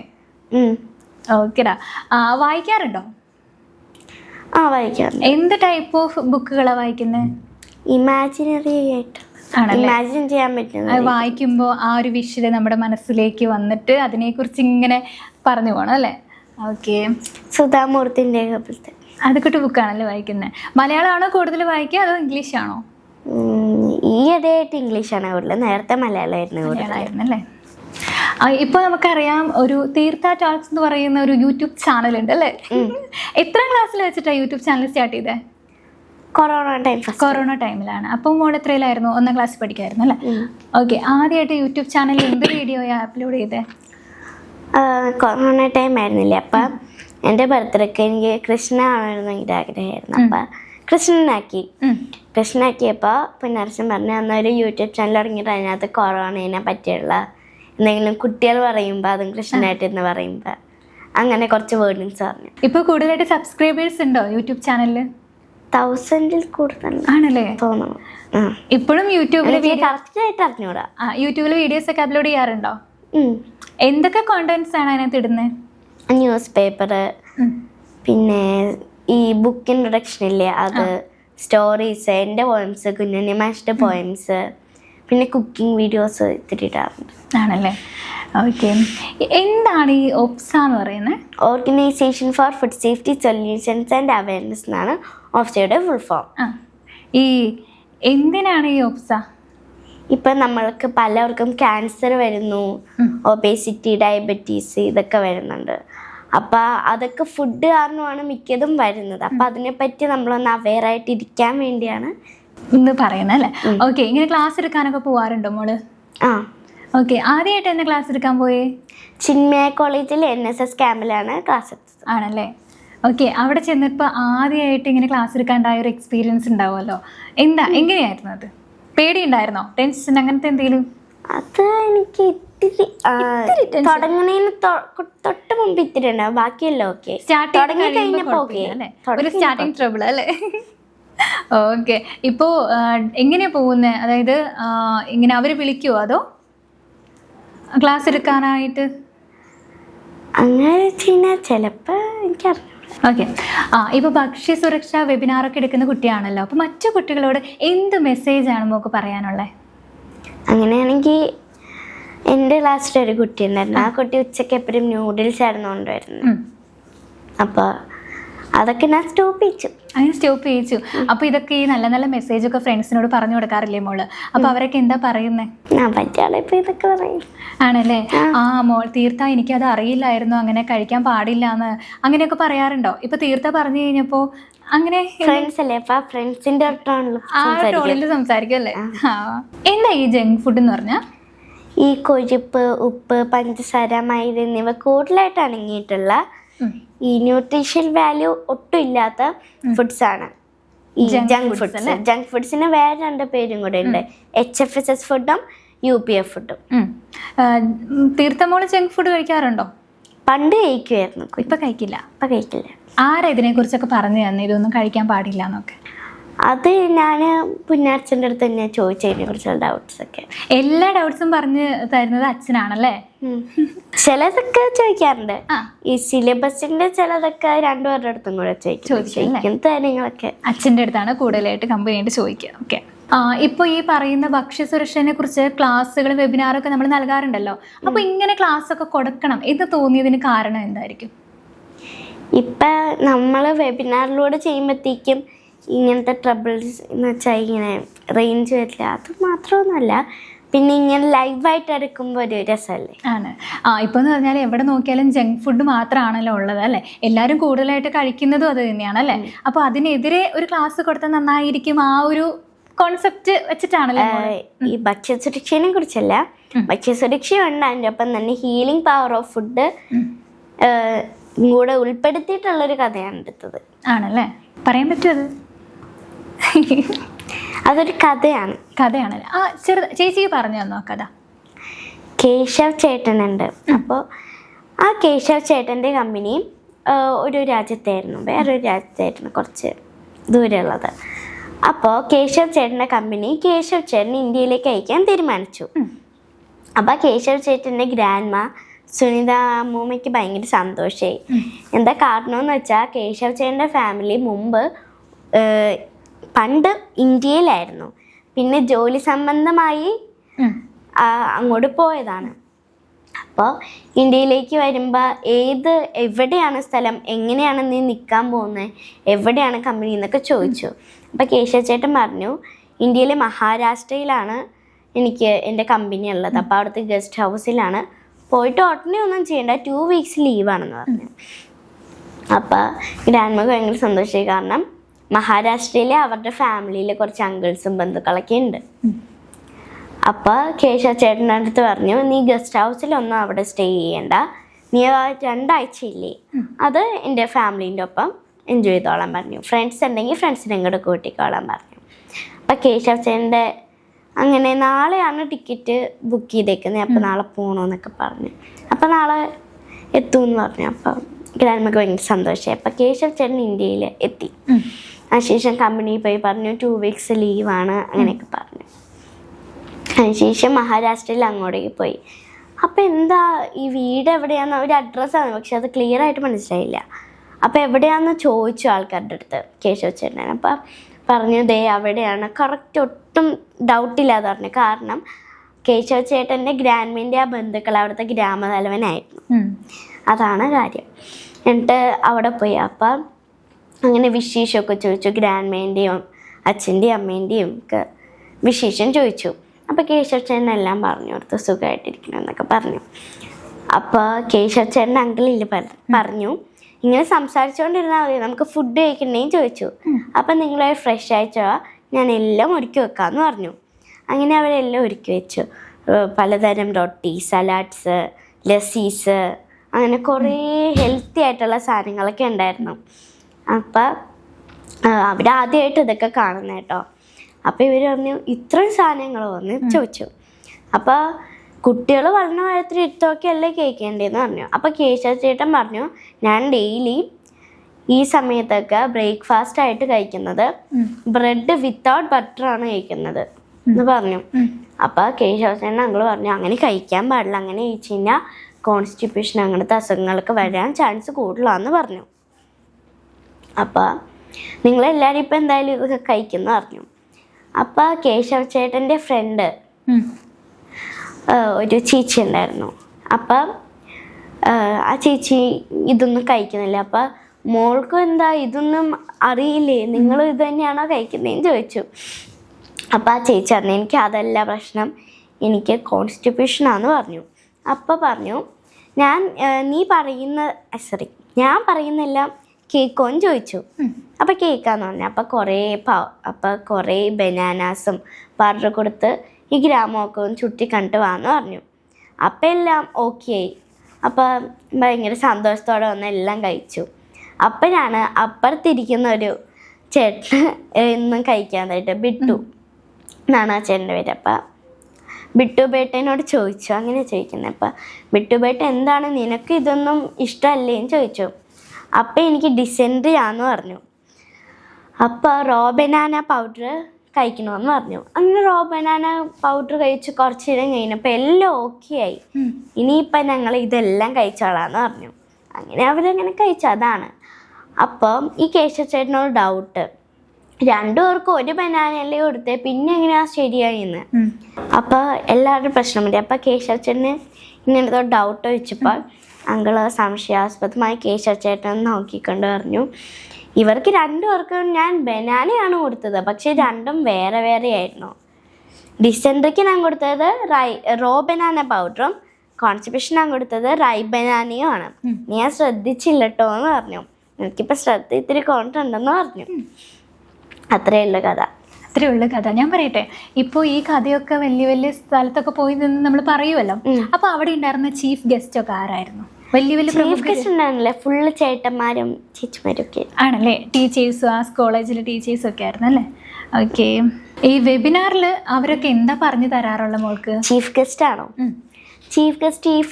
ഓക്കെടാ വായിക്കാറുണ്ടോ? ആ വായിക്കാറുണ്ട്. എന്ത് ടൈപ്പ് ഓഫ് ബുക്കുകളാണ് വായിക്കുന്നത് ഇമാജിനറി ആയിട്ട്. ഇമാജിൻ ചെയ്യാൻ പറ്റുന്നത് വായിക്കുമ്പോൾ ആ ഒരു വിഷയം നമ്മുടെ മനസ്സിലേക്ക് വന്നിട്ട് അതിനെക്കുറിച്ച് ഇങ്ങനെ പറഞ്ഞു പോകണം അല്ലേ? ഓക്കെ സുധാമൂർത്തിന്റെ ഒക്കെ പോലത്തെ അതൊക്കെ ബുക്കാണല്ലേ വായിക്കുന്നത് മലയാളമാണോ കൂടുതൽ വായിക്കുക അതോ ഇംഗ്ലീഷ് ആണോ അതേ ആയിട്ട് ഇടയായിട്ട് ഇംഗ്ലീഷാണ് കൂടുതൽ. നേരത്തെ മലയാളമായിരുന്നു കൂടുതൽ. മലയാളമായിരുന്നല്ലേ? ഇപ്പോൾ നമുക്കറിയാം ഒരു തീർത്ഥ ടോക്സ് എന്ന് പറയുന്ന ഒരു യൂട്യൂബ് ചാനൽ ഉണ്ട് അല്ലേ എത്ര ക്ലാസ്സിൽ വെച്ചിട്ടാ യൂട്യൂബ് ചാനൽ സ്റ്റാർട്ട് ചെയ്തേ? കൊറോണ ടൈം കൊറോണ ടൈമിലാണ്. അപ്പൊ മോൾ എത്രയിലായിരുന്നു? ഒന്നാം ക്ലാസ് പഠിക്കായിരുന്നു അല്ലേ? ഓക്കെ ആദ്യമായിട്ട് യൂട്യൂബ് ചാനലിൽ എന്ത് വീഡിയോ അപ്ലോഡ് ചെയ്തേ? കൊറോണ ടൈം ആയിരുന്നില്ലേ? അപ്പം എന്റെ ബർത്ത്ഡേക്ക് എനിക്ക് കൃഷ്ണ ആവണമെന്ന് ഭയങ്കര ആഗ്രഹമായിരുന്നു. അപ്പം കൃഷ്ണനാക്കി. കൃഷ്ണനാക്കിയപ്പോ കൃഷ്ണനാക്കിയപ്പോൾ പിന്നെ അർച്ചൻ പറഞ്ഞു അന്നൊരു യൂട്യൂബ് ചാനൽ ഇറങ്ങിയിട്ട് അതിനകത്ത് കൊറോണയെ പറ്റിയുള്ള എന്തെങ്കിലും കുട്ടികൾ പറയുമ്പോൾ അതും കൃഷ്ണനായിട്ട് എന്ന് പറയുമ്പോൾ അങ്ങനെ കുറച്ച് വേർഡിങ്സ് പറഞ്ഞു. ഇപ്പൊ കൂടുതലായിട്ട് സബ്സ്ക്രൈബേഴ്സ് ഉണ്ടോ യൂട്യൂബ് ചാനലിൽ തൗസൻഡിൽ കൂടുതൽ ആണല്ലേ? തോന്നുന്നു. ഇപ്പോഴും യൂട്യൂബിൽ കറക്റ്റ് ആയിട്ട് അറിഞ്ഞൂടാ. യൂട്യൂബിൽ വീഡിയോസ് ഒക്കെ അപ്ലോഡ് ചെയ്യാറുണ്ടോ? എന്തൊക്കെ കോണ്ടന്റ്സ് ആണ് അതിനകത്ത് ഇടുന്നത് ന്യൂസ് പേപ്പർ പിന്നെ ഈ ബുക്ക് ഇൻട്രൊഡക്ഷൻ ഇല്ലേ? അത് സ്റ്റോറീസ് എന്റെ പോയംസ് കുഞ്ഞുണ്ണി മാഷിന്റെ പോയംസ് പിന്നെ കുക്കിംഗ് വീഡിയോസ് ഇത്തിരി ഇടാറുണ്ട് ആണല്ലേ? ഓക്കെ എന്താണ് ഈ ഒപ്സ എന്ന് പറയുന്നത്? Organization for food safety solutions and awareness എന്നാണ് ഓപ്സയുടെ ഫുൾ ഫോം ആ. ഈ എന്തിനാണ് ഈ ഒപ്സ? ഇപ്പം നമ്മൾക്ക് പലർക്കും ക്യാൻസർ വരുന്നു. ഒബേസിറ്റി ഡയബറ്റീസ് ഇതൊക്കെ വരുന്നുണ്ട്. അപ്പം അതൊക്കെ ഫുഡ് കാരണമാണ് മിക്കതും വരുന്നത്. അപ്പം അതിനെപ്പറ്റി നമ്മളൊന്ന് അവെയർ ആയിട്ട് ഇരിക്കാൻ വേണ്ടിയാണ് എന്ന് പറയുന്നത് അല്ലേ? ഓക്കെ ഇങ്ങനെ ക്ലാസ് എടുക്കാനൊക്കെ പോവാറുണ്ടോ മോൾ? ആ. ഓക്കെ ആദ്യമായിട്ട് എന്നെ ക്ലാസ് എടുക്കാൻ പോയേ? ചിന്മയ കോളേജിൽ എൻ എസ് എസ് ക്യാമ്പിലാണ് ക്ലാസ് എടുത്തത്. ആണല്ലേ? ഓക്കെ അവിടെ ചെന്നപ്പോൾ ആദ്യമായിട്ട് ഇങ്ങനെ ക്ലാസ് എടുക്കാണ്ടായ ഒരു എക്സ്പീരിയൻസ് ഉണ്ടാവുമല്ലോ. എന്താ? എങ്ങനെയായിരുന്നു അത്? പേടി ഉണ്ടായിരുന്നോ ടെൻഷൻ അങ്ങനത്തെ എന്തെങ്കിലും അത് എനിക്ക് ഇത്തിരി തൊട്ട് മുമ്പ് ഇത്തിരി ഉണ്ടാവും. ബാക്കിയല്ലോ ഓക്കെ സ്റ്റാർട്ട് കഴിഞ്ഞപ്പോ ഒരു സ്റ്റാർട്ടിങ് ട്രബിൾ അല്ലേ? ഓക്കെ ഇപ്പോ എങ്ങനെയാ പോകുന്നത് അതായത് ഇങ്ങനെ അവർ വിളിക്കുമോ അതോ ക്ലാസ് എടുക്കാനായിട്ട്? അങ്ങനെ ചിലപ്പോൾ എനിക്കറിഞ്ഞൂടാ. ഓക്കെ ആ ഇപ്പോൾ ഭക്ഷ്യ സുരക്ഷാ വെബിനാറൊക്കെ എടുക്കുന്ന കുട്ടിയാണല്ലോ. അപ്പോൾ മറ്റു കുട്ടികളോട് എന്ത് മെസ്സേജ് ആണ് നമുക്ക് പറയാനുള്ളത് അങ്ങനെയാണെങ്കിൽ എന്റെ ക്ലാസ്സിലെ ഒരു കുട്ടി ഉണ്ടായിരുന്നു. ആ കുട്ടി ഉച്ചയ്ക്ക് എപ്പോഴും ന്യൂഡിൽസ് ആയിരുന്നു കൊണ്ടുവരുന്നത് അപ്പോൾ അതൊക്കെ ഞാൻ സ്റ്റോപ്പ് ചെയ്യിച്ചു. അങ്ങനെ സ്റ്റോപ്പ് ചെയ്യിച്ചു. അപ്പോൾ ഇതൊക്കെ ഈ നല്ല നല്ല മെസ്സേജ് ഒക്കെ ഫ്രണ്ട്സിനോട് പറഞ്ഞു കൊടുക്കാറില്ലേ മോൾ? അപ്പോൾ അവരൊക്കെ എന്താ പറയുന്നത് ഞാൻ പറ്റിയാളെ ഇപ്പോൾ ഇതൊക്കെ പറയും. ആണല്ലേ? ആ. മോൾ തീർത്ത എനിക്കത് അറിയില്ലായിരുന്നു. അങ്ങനെ കഴിക്കാൻ പാടില്ല എന്ന് അങ്ങനെയൊക്കെ പറയാറുണ്ടോ? ഇപ്പൊ തീർത്ത പറഞ്ഞു കഴിഞ്ഞപ്പോ അങ്ങനെ ഫ്രണ്ട്സ് അല്ലേ? ഫ്രണ്ട്സിന്റെ ആ ടോണിൽ സംസാരിക്കും അല്ലേ? എന്താ ഈ ജങ്ക് ഫുഡ് എന്ന് പറഞ്ഞാൽ ഈ കൊഴുപ്പ് ഉപ്പ് പഞ്ചസാര മൈദ എന്നിവ കൂടുതലായിട്ട് അടങ്ങിയിട്ടുള്ള ഈ ന്യൂട്രീഷൻ വാല്യൂ ഒട്ടും ഇല്ലാത്ത ഫുഡ്സ് ആണ്. ഈ ജങ്ക് ഫുഡ്സ് ജങ്ക് ഫുഡ്സിന് വേറെ രണ്ട് പേരും കൂടെ ഉണ്ട്. എച്ച് എഫ് എസ് എസ് ഫുഡും യു പി എഫ് ഫുഡും തീർത്ഥമോൾ ജങ്ക് ഫുഡ് കഴിക്കാറുണ്ടോ? പണ്ട് കഴിക്കുമായിരുന്നു ഇപ്പൊ കഴിക്കില്ല. ഇപ്പൊ കഴിക്കില്ല. ആരാ ഇതിനെ കുറിച്ചൊക്കെ പറഞ്ഞു തന്നെ? ഇതൊന്നും കഴിക്കാൻ പാടില്ല എന്നൊക്കെ. അത് ഞാൻ പുന്നാച്ചന്റെ അടുത്ത് തന്നെ ചോദിച്ചതിനെ കുറിച്ചുള്ള ഡൗട്ട്സ് ഒക്കെ. എല്ലാ ഡൗട്ട്സും പറഞ്ഞു തരുന്നത് അച്ഛനാണല്ലേ. ചിലതൊക്കെ ചോദിക്കാറുണ്ട്. ഈ സിലബസിന്റെ ചിലതൊക്കെ രണ്ടുപേരുടെ അടുത്തും കൂടെ ചോദിക്കും. ചോദിക്കും അല്ലേ? ഇങ്ങനത്തെ കാര്യങ്ങളൊക്കെ അച്ഛന്റെ അടുത്താണ് കൂടുതലായിട്ട് കമ്പനിയായിട്ട് ചോദിക്കുക. ഓക്കെ ഇപ്പൊ ഇപ്പോൾ ഈ പറയുന്ന ഭക്ഷ്യസുരക്ഷനെ കുറിച്ച് ക്ലാസ്സുകളും വെബിനാറൊക്കെ നമ്മൾ നൽകാറുണ്ടല്ലോ. അപ്പോൾ ഇങ്ങനെ ക്ലാസ് ഒക്കെ കൊടുക്കണം. എന്ന് തോന്നിയതിന് കാരണം എന്തായിരിക്കും? ഇപ്പൊ നമ്മൾ വെബിനാറിലൂടെ ചെയ്യുമ്പോഴത്തേക്കും ഇങ്ങനത്തെ ട്രബിൾസ് എന്ന് വെച്ചാൽ ഇങ്ങനെ റേഞ്ച് വരില്ല. അത് മാത്രമൊന്നുമല്ല പിന്നെ ഇങ്ങനെ ലൈവായിട്ട് എടുക്കുമ്പോൾ ഒരു രസമല്ലേ? ആണ്. ആ ഇപ്പോൾ എന്ന് പറഞ്ഞാൽ എവിടെ നോക്കിയാലും ജങ്ക് ഫുഡ് മാത്രമാണല്ലോ ഉള്ളത് അല്ലേ? എല്ലാവരും കൂടുതലായിട്ട് കഴിക്കുന്നതും അത് തന്നെയാണ് അല്ലേ? അപ്പോൾ അതിനെതിരെ ഒരു ക്ലാസ് കൊടുത്താൽ നന്നായിരിക്കും ആ ഒരു കോൺസെപ്റ്റ് വെച്ചിട്ടാണല്ലോ? ഈ ഭക്ഷ്യസുരക്ഷയെ കുറിച്ചല്ല. ഭക്ഷ്യസുരക്ഷയുണ്ട് അതിന്റെ ഒപ്പം തന്നെ ഹീലിംഗ് പവർ ഓഫ് ഫുഡ്. കൂടെ ഉൾപ്പെടുത്തിയിട്ടുള്ളൊരു കഥയാണ് എടുത്തത്. ആണല്ലേ? പറയാൻ പറ്റുമോ അത് അതൊരു കഥയാണ്. കഥയാണ്. ആ ചെറുത് ചേച്ചി പറഞ്ഞു തന്നോ കഥ? കേശവ് ചേട്ടനുണ്ട്. അപ്പോൾ ആ കേശവ് ചേട്ടന്റെ കമ്പനി ഒരു രാജ്യത്തായിരുന്നു. വേറൊരു രാജ്യത്തായിരുന്നു കുറച്ച് ദൂരെയുള്ളത്. അപ്പോൾ കേശവ് ചേട്ടന്റെ കമ്പനി കേശവ് ചേട്ടൻ ഇന്ത്യയിലേക്ക് അയക്കാൻ തീരുമാനിച്ചു. അപ്പോൾ കേശവ് ചേട്ടന്റെ ഗ്രാൻഡ്മ സുനിത അമ്മൂമ്മയ്ക്ക് ഭയങ്കര സന്തോഷമായി എന്താ കാരണം എന്ന് വെച്ചാൽ കേശവ് ചേട്ടന്റെ ഫാമിലി മുമ്പ് പണ്ട് ഇന്ത്യയിലായിരുന്നു. പിന്നെ ജോലി സംബന്ധമായി അങ്ങോട്ട് പോയതാണ്. അപ്പോൾ ഇന്ത്യയിലേക്ക് വരുമ്പോൾ ഏത് എവിടെയാണ് സ്ഥലം എങ്ങനെയാണ് നീ നിൽക്കാൻ പോകുന്നത് എവിടെയാണ് കമ്പനി എന്നൊക്കെ ചോദിച്ചു. അപ്പോൾ കേശവചേട്ടൻ പറഞ്ഞു ഇന്ത്യയിലെ മഹാരാഷ്ട്രയിലാണ് എനിക്ക് എന്റെ കമ്പനി ഉള്ളത്. അപ്പോൾ അവിടുത്തെ ഗസ്റ്റ് ഹൗസിലാണ് പോയിട്ട് ഉടനെ ഒന്നും ചെയ്യേണ്ട ടു വീക്സ് ലീവാണെന്ന് പറഞ്ഞു. അപ്പോൾ ഗ്രാൻഡ്മക്ക് ഭയങ്കര സന്തോഷമായി. കാരണം മഹാരാഷ്ട്രയിലെ അവരുടെ ഫാമിലിയിൽ കുറച്ച് അങ്കിൾസും ബന്ധുക്കളൊക്കെ ഉണ്ട്. അപ്പൊ അപ്പോൾ കേശവ ചേട്ടന്റെ അടുത്ത് പറഞ്ഞു നീ ഗസ്റ്റ് ഹൗസിലൊന്നും അവിടെ സ്റ്റേ ചെയ്യണ്ട. നീ രണ്ടാഴ്ചയില്ലേ. അത് എന്റെ ഫാമിലീന്റെ ഒപ്പം എൻജോയ് ചെയ്തോളാൻ പറഞ്ഞു. ഫ്രണ്ട്സ് ഉണ്ടെങ്കിൽ ഫ്രണ്ട്സിനെ കൂടെ കൂട്ടിക്കോളാൻ പറഞ്ഞു. അപ്പോൾ കേശവ ചേട്ടന്റെ അങ്ങനെ നാളെയാണ് ടിക്കറ്റ് ബുക്ക് ചെയ്തേക്കുന്നത്. അപ്പോൾ നാളെ പോകണമെന്നൊക്കെ പറഞ്ഞു. അപ്പോൾ നാളെ എത്തുമെന്ന് പറഞ്ഞു. അപ്പം ഗ്രാൻഡ്മക്ക് ഭയങ്കര സന്തോഷമായി. അപ്പോൾ കേശവ ചേട്ടൻ ഇന്ത്യയിൽ എത്തി. അതിനുശേഷം കമ്പനിയിൽ പോയി പറഞ്ഞു ടു വീക്സ് ലീവാണ് അങ്ങനെയൊക്കെ പറഞ്ഞു. അതിനുശേഷം മഹാരാഷ്ട്രയിൽ അങ്ങോട്ടേക്ക് പോയി. അപ്പം എന്താ ഈ വീട് എവിടെയാണെന്ന് ഒരു അഡ്രസ്സാണ് പക്ഷെ അത് ക്ലിയർ ആയിട്ട് മനസ്സിലായില്ല. അപ്പം എവിടെയാണെന്ന് ചോദിച്ചു ആൾക്കാരുടെ അടുത്ത് കേശവ ചേട്ടൻ. അപ്പം പറഞ്ഞു ദേ അവിടെയാണ്. കറക്റ്റ് ഒട്ടും ഡൗട്ടില്ലാതെ പറഞ്ഞു. കാരണം കേശവ ചേട്ടന്റെ ഗ്രാൻഡ്മിന്റെ ആ ബന്ധുക്കൾ അവിടുത്തെ ഗ്രാമതലവനായിരുന്നു. അതാണ് കാര്യം. എന്നിട്ട് അവിടെ പോയി. അപ്പം അങ്ങനെ വിശേഷമൊക്കെ ചോദിച്ചു. ഗ്രാൻഡ്മേന്റെയും അച്ഛന്റെയും അമ്മേന്റെയും ഒക്കെ വിശേഷം ചോദിച്ചു. അപ്പോൾ കേശവച്ചേട്ടൻ എല്ലാം പറഞ്ഞു കൊടുത്തു. സുഖമായിട്ടിരിക്കണം എന്നൊക്കെ പറഞ്ഞു. അപ്പോൾ കേശവച്ചേട്ടൻ അങ്കിളില്ല പറഞ്ഞു ഇങ്ങനെ സംസാരിച്ചുകൊണ്ടിരുന്നാൽ മതി. നമുക്ക് ഫുഡ് കഴിക്കണേയും ചോദിച്ചു. അപ്പം നിങ്ങൾ ഫ്രഷ് അയച്ചോ ഞാൻ എല്ലാം ഒരുക്കി വെക്കാമെന്ന് പറഞ്ഞു. അങ്ങനെ അവരെല്ലാം ഒരുക്കി വെച്ചു. പലതരം റൊട്ടി സലാഡ്സ് ലസീസ് അങ്ങനെ കുറേ ഹെൽത്തി ആയിട്ടുള്ള സാധനങ്ങളൊക്കെ ഉണ്ടായിരുന്നു. അപ്പം അവിടെ ആദ്യമായിട്ട് ഇതൊക്കെ കാണുന്ന കേട്ടോ അപ്പോൾ ഇവർ പറഞ്ഞു ഇത്രയും സാധനങ്ങൾ വന്ന് ചോദിച്ചു. അപ്പോൾ കുട്ടികൾ വളർന്ന കാര്യത്തിൽ ഇട്ടൊക്കെ അല്ലേ കേൾക്കേണ്ടതെന്ന് പറഞ്ഞു. അപ്പോൾ കേശവ ചേട്ടൻ പറഞ്ഞു ഞാൻ ഡെയിലി ഈ സമയത്തൊക്കെ ബ്രേക്ക്ഫാസ്റ്റ് ആയിട്ട് കഴിക്കുന്നത് ബ്രെഡ് വിത്തൗട്ട് ബട്ടർ ആണ് കഴിക്കുന്നത് എന്ന് പറഞ്ഞു. അപ്പോൾ കേശവ കേശവസേന ഞങ്ങൾ പറഞ്ഞു അങ്ങനെ കഴിക്കാൻ പാടില്ല. അങ്ങനെ കഴിച്ചു കഴിഞ്ഞാൽ കോൺസ്റ്റിറ്റ്യൂഷൻ അങ്ങനത്തെ അസുഖങ്ങളൊക്കെ വരാൻ ചാൻസ് കൂടുതലാന്ന് പറഞ്ഞു. അപ്പോൾ നിങ്ങളെല്ലാവരും ഇപ്പം എന്തായാലും ഇതൊക്കെ കഴിക്കുന്നു പറഞ്ഞു അപ്പോൾ കേശവ ചേട്ടന്റെ ഫ്രണ്ട് ഒരു ചേച്ചി ഉണ്ടായിരുന്നു. അപ്പം ആ ചേച്ചി ഇതൊന്നും കഴിക്കുന്നില്ല. അപ്പം മോൾക്കും എന്താ ഇതൊന്നും അറിയില്ലേ? നിങ്ങൾ ഇത് തന്നെയാണോ കഴിക്കുന്നതെന്ന് ചോദിച്ചു. അപ്പം ആ ചേച്ചി പറഞ്ഞു എനിക്ക് അതല്ല പ്രശ്നം. എനിക്ക് കോൺസ്റ്റിറ്റ്യൂഷനാന്ന് പറഞ്ഞു. അപ്പോൾ പറഞ്ഞു ഞാൻ നീ പറയുന്ന സോറി ഞാൻ പറയുന്നെല്ലാം കേക്കോന്ന് ചോദിച്ചു. അപ്പോൾ കേക്കാന്ന് പറഞ്ഞു. അപ്പോൾ കുറേ പാവ് അപ്പോൾ കുറേ ബനാനാസും പൗഡർ കൊടുത്ത് ഈ ഗ്രാമമൊക്കെ ഒന്ന് ചുറ്റി കണ്ടു വാന്ന് പറഞ്ഞു. അപ്പം എല്ലാം ഓക്കെ ആയി. അപ്പം ഭയങ്കര സന്തോഷത്തോടെ വന്ന് എല്ലാം കഴിച്ചു. അപ്പോഴാണ് അപ്പുറത്തിരിക്കുന്ന ഒരു ചേട്ടന് എന്നും കഴിക്കാനായിട്ട് ബിട്ടു എന്നാണ് ആ ചേട്ടന്റെ പേര്. അപ്പം ബിട്ടു ബേട്ടനോട് ചോദിച്ചു. അങ്ങനെ ചോദിക്കുന്നത് അപ്പം ബിട്ടു ബേട്ട എന്താണ് നിനക്ക് ഇതൊന്നും ഇഷ്ടമല്ലേന്ന് ചോദിച്ചു. അപ്പം എനിക്ക് ഡിസെൻട്രി ആന്ന് പറഞ്ഞു. അപ്പോൾ റോ ബനാന പൗഡർ കഴിക്കണമെന്ന് പറഞ്ഞു. അങ്ങനെ റോ ബനാന പൗഡർ കഴിച്ച് കുറച്ച് നേരം കഴിഞ്ഞപ്പോൾ എല്ലാം ഓക്കെ ആയി. ഇനിയിപ്പം ഞങ്ങൾ ഇതെല്ലാം കഴിച്ചോളാന്ന് പറഞ്ഞു. അങ്ങനെ അവരങ്ങനെ കഴിച്ചു അതാണ്. അപ്പം ഈ കേശവച്ചേട്ടനോട് ഡൗട്ട് രണ്ടുപേർക്കും ഒരു ബനാനയല്ലേ കൊടുത്ത് പിന്നെ എങ്ങനെയാ ശരിയായിന്ന്. അപ്പൊ എല്ലാവരുടെ എല്ലാവരും പ്രശ്നം മതി അപ്പൊ കേശവച്ചേട്ടന് ഇങ്ങനത്തെ ഡൗട്ട് വെച്ചപ്പോൾ അങ്കിൾ സംശയാസ്പദമായി കേശവച്ചേട്ടൻ നോക്കിക്കൊണ്ട് പറഞ്ഞു. ഇവർക്ക് രണ്ടുപേർക്കും ഞാൻ ബനാനയാണ് കൊടുത്തത്. പക്ഷെ രണ്ടും വേറെ വേറെ ആയിരുന്നു ഡിസെൻട്രിക്ക് ഞാൻ കൊടുത്തത് റൈ റോ ബനാന പൗഡറും കോൺസ്റ്റിപ്പേഷൻ ഞാൻ കൊടുത്തത് റൈ ബനാനയും ആണ് ഞാൻ ശ്രദ്ധിച്ചില്ല കേട്ടോ എന്ന് പറഞ്ഞു. എനിക്കിപ്പോൾ ശ്രദ്ധ ഇത്തിരി കോണ്ടുണ്ടെന്ന് പറഞ്ഞു. അത്രയേ ഉള്ളൂ കഥ. അത്രേ ഉള്ളു കഥ. ഞാൻ പറയട്ടെ ഇപ്പോൾ ഈ കഥയൊക്കെ വലിയ വലിയ സ്ഥലത്തൊക്കെ പോയി നിന്ന് നമ്മൾ പറയുമല്ലോ അപ്പോൾ അപ്പൊ അവിടെ ഉണ്ടായിരുന്ന ചീഫ് ഗസ്റ്റ് ഒക്കെ ആരായിരുന്നു? വലിയ വലിയ ചീഫ് ഗസ്റ്റ് ഉണ്ടായിരുന്നില്ലേ? ഫുള്ള് ചേട്ടന്മാരും ചേച്ചിമാരും ഒക്കെ ആണല്ലേ? ടീച്ചേഴ്സും ആ കോളേജിലെ ടീച്ചേഴ്സും ഒക്കെ ആയിരുന്നു അല്ലേ? ഓക്കെ ഈ വെബിനാറിൽ അവരൊക്കെ എന്താ പറഞ്ഞു തരാറുള്ള മോൾക്ക്? ചീഫ് ഗസ്റ്റ് ആണോ. ചീഫ് ഗസ്റ്റ് ഈ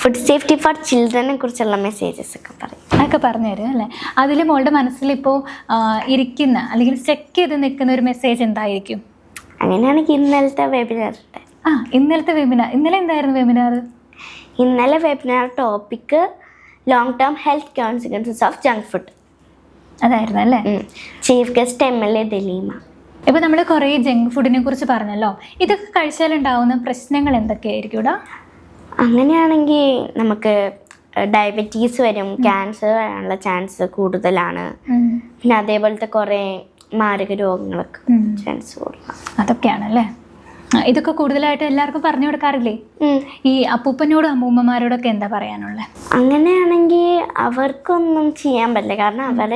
ഫുഡ് സേഫ്റ്റി ഫോർ ചിൽഡ്രനെ കുറിച്ചുള്ള മെസ്സേജസ് ഒക്കെ പറയും. അതൊക്കെ പറഞ്ഞു തരും അല്ലേ? അതിൽ മോളുടെ മനസ്സിൽ ഇപ്പോൾ ഇരിക്കുന്ന അല്ലെങ്കിൽ ചെക്ക് ചെയ്ത് നിൽക്കുന്ന ഒരു മെസ്സേജ് എന്തായിരിക്കും? അങ്ങനെയാണെങ്കിൽ ഇന്നലത്തെ വെബിനാർ ആ ഇന്നലത്തെ വെബിനാർ ഇന്നലെ എന്തായിരുന്നു വെബിനാർ ഇന്നലെ webinar topic long term health consequences of junk food അതായിരുന്നു അല്ലേ? Chief guest M L A Daleema. ഇപ്പൊ നമ്മൾ കുറേ ജങ്ക് ഫുഡിനെ കുറിച്ച് പറഞ്ഞല്ലോ. ഇതൊക്കെ കഴിച്ചാലുണ്ടാവുന്ന പ്രശ്നങ്ങൾ എന്തൊക്കെയായിരിക്കും ഇവിടെ? അങ്ങനെയാണെങ്കിൽ നമുക്ക് ഡയബറ്റീസ് വരും ക്യാൻസർ വരാനുള്ള ചാൻസ് കൂടുതലാണ്. പിന്നെ അതേപോലത്തെ കുറേ മാരക രോഗങ്ങളൊക്കെ ചാൻസ് കൂടുതലാണ് അതൊക്കെയാണ് അല്ലേ ഇതൊക്കെ കൂടുതലായിട്ട് എല്ലാവർക്കും പറഞ്ഞു കൊടുക്കാറില്ലേ. ഈ അപ്പൂപ്പനോടും അമ്മൂമ്മമാരോടൊക്കെ എന്താ പറയാനുള്ളത് അങ്ങനെയാണെങ്കിൽ അവർക്കൊന്നും ചെയ്യാൻ പറ്റില്ല. കാരണം അവർ